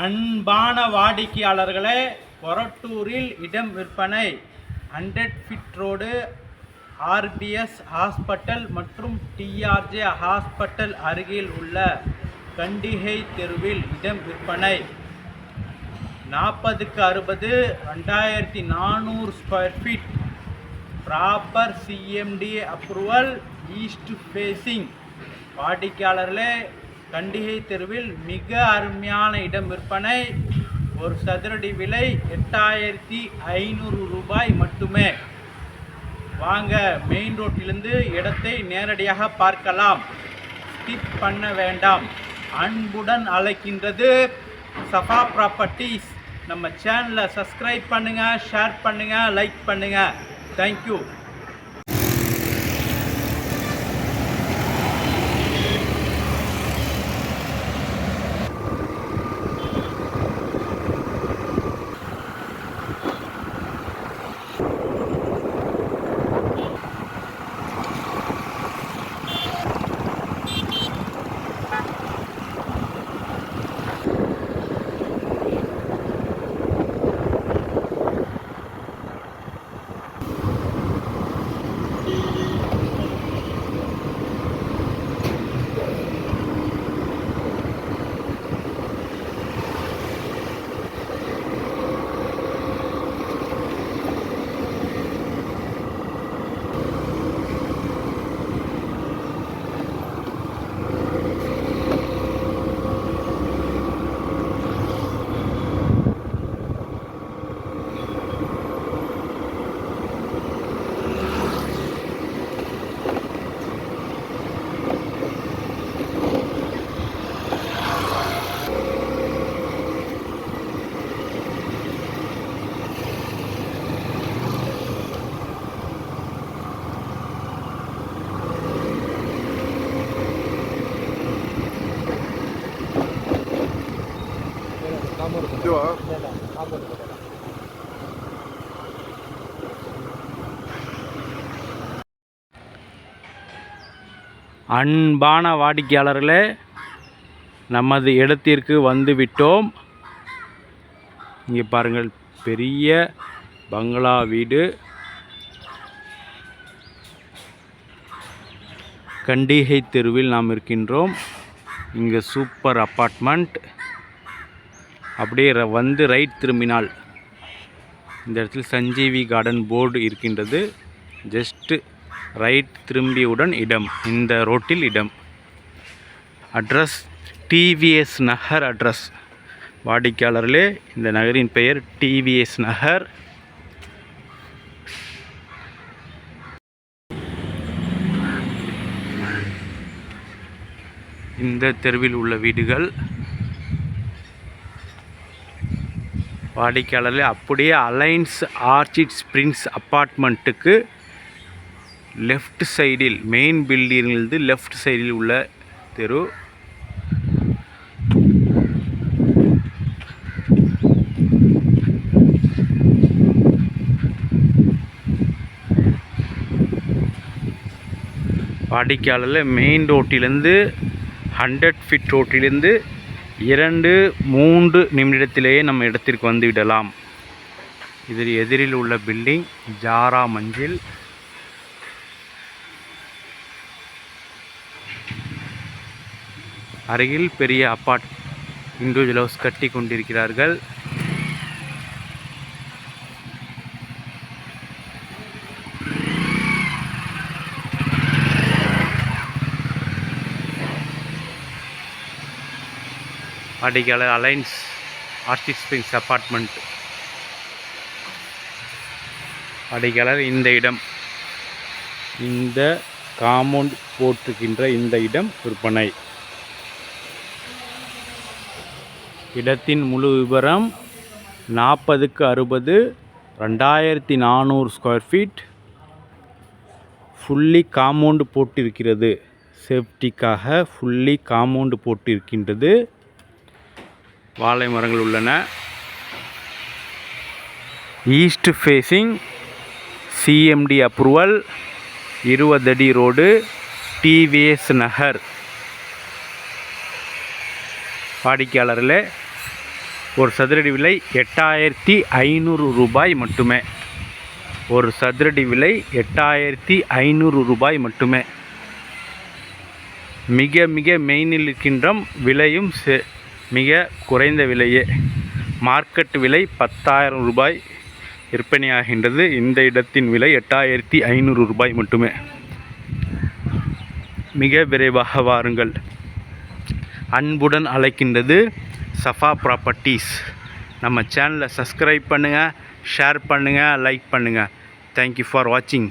அன்பான வாடிக்கையாளர்களே கொரட்டூரில் இடம் விற்பனை. Hundred feet road RBS hospital மற்றும் டிஆர்ஜே ஹாஸ்பிட்டல் அருகில் உள்ள கண்டிகை தெருவில் இடம் விற்பனை. நாற்பதுக்கு அறுபது ரெண்டாயிரத்தி நானூறு square feet. Proper CMD approval east facing. வாடிக்கையாளர்களே கண்டிகை தெருவில் மிக அருமையான இடம். விற்பனை ஒரு சதுரடி விலை எட்டாயிரத்தி ஐநூறு ரூபாய் மட்டுமே. வாங்க மெயின் ரோட்டிலிருந்து இடத்தை நேரடியாக பார்க்கலாம். ஸ்கிப் பண்ண வேண்டாம். அன்புடன் அழைக்கின்றது சஃபா ப்ராப்பர்ட்டிஸ் நம்ம சேனலை சப்ஸ்கிரைப் பண்ணுங்கள் ஷேர் பண்ணுங்கள் லைக் பண்ணுங்கள் தேங்க்யூ இதுவா அன்பான வாடிக்கையாளர்களே நமது இடத்திற்கு வந்து விட்டோம் இங்கே பாருங்கள் பெரிய பங்களா வீடு. கண்டிகை தெருவில் நாம் இருக்கின்றோம். இங்கே சூப்பர் அப்பார்ட்மெண்ட். அப்படியே ர- வந்து ரைட் திரும்பினால் இந்த இடத்தில் சஞ்சீவி கார்டன் போர்டு இருக்கின்றது. ஜஸ்ட்டு ரைட் திரும்பியவுடன் இடம். இந்த ரோட்டில் இடம். அட்ரஸ் டிவிஎஸ் நகர் அட்ரஸ் வாடிக்கையாளர்களே இந்த நகரின் பெயர் டிவிஎஸ் நகர். இந்த தெருவில் உள்ள வீடுகள் வாடிக்கையாளர்களே அப்படியே அலைன்ஸ் ஆர்ச்சிட் ஸ்ப்ரிங்ஸ் அப்பார்ட்மெண்ட்டுக்கு லெஃப்ட் சைடில் மெயின் பில்டிங்கிலிருந்து லெஃப்ட் சைடில் உள்ள தெரு. வாடிக்கையாளரில் மெயின் ரோட்டிலிருந்து ஹண்ட்ரட் ஃபிட் ரோட்டிலிருந்து இரண்டு மூன்று நிமிடத்திலேயே நம்ம இடத்திற்கு வந்து விடலாம். இதில் எதிரில் உள்ள பில்டிங் ஜாரா மஞ்சில். அருகில் பெரிய அப்பார்ட் இண்டிவிஜுவல் ஹவுஸ் கட்டி கொண்டிருக்கிறார்கள். வாடிக்கையாளர் அலைன்ஸ் ஆர்டிஸ்ட் ஸ்ப்ரிங்ஸ் அப்பார்ட்மெண்ட் வாடிக்கையாளர் இந்த இடம். இந்த காம்பவுண்ட் போட்டிருக்கின்ற இந்த இடம் விற்பனை. இடத்தின் முழு விவரம் நாற்பதுக்கு அறுபது ரெண்டாயிரத்தி நானூறு ஸ்கொயர் ஃபீட் ஃபுல்லி காம்பவுண்டு போட்டிருக்கிறது. சேஃப்டிக்காக ஃபுல்லி காம்பவுண்டு போட்டிருக்கின்றது. வாழை மரங்கள் உள்ளன. ஈஸ்ட் ஃபேஸிங் சிஎம்டி அப்ரூவல் இருபதடி ரோடு டிவிஎஸ் நகர். வாடிக்கையாளரில் ஒரு சதுரடி விலை எட்டாயிரத்தி ஐநூறு ரூபாய் மட்டுமே. ஒரு சதுரடி விலை எட்டாயிரத்தி ஐநூறு ரூபாய் மட்டுமே. மிக மிக மெயினில் இருக்கின்ற விலையும் செ- மிக குறைந்த விலையே. மார்க்கெட் விலை பத்தாயிரம் ரூபாய் விற்பனையாகின்றது. இந்த இடத்தின் விலை எட்டாயிரத்தி ஐநூறு ரூபாய் மட்டுமே. மிக விரைவாக வாருங்கள். அன்புடன் அழைக்கின்றது சஃபா ப்ராப்பர்ட்டிஸ் நம்ம சேனலை சப்ஸ்கிரைப் பண்ணுங்கள் ஷேர் பண்ணுங்கள் லைக் பண்ணுங்கள் தேங்க்யூ ஃபார் வாட்சிங்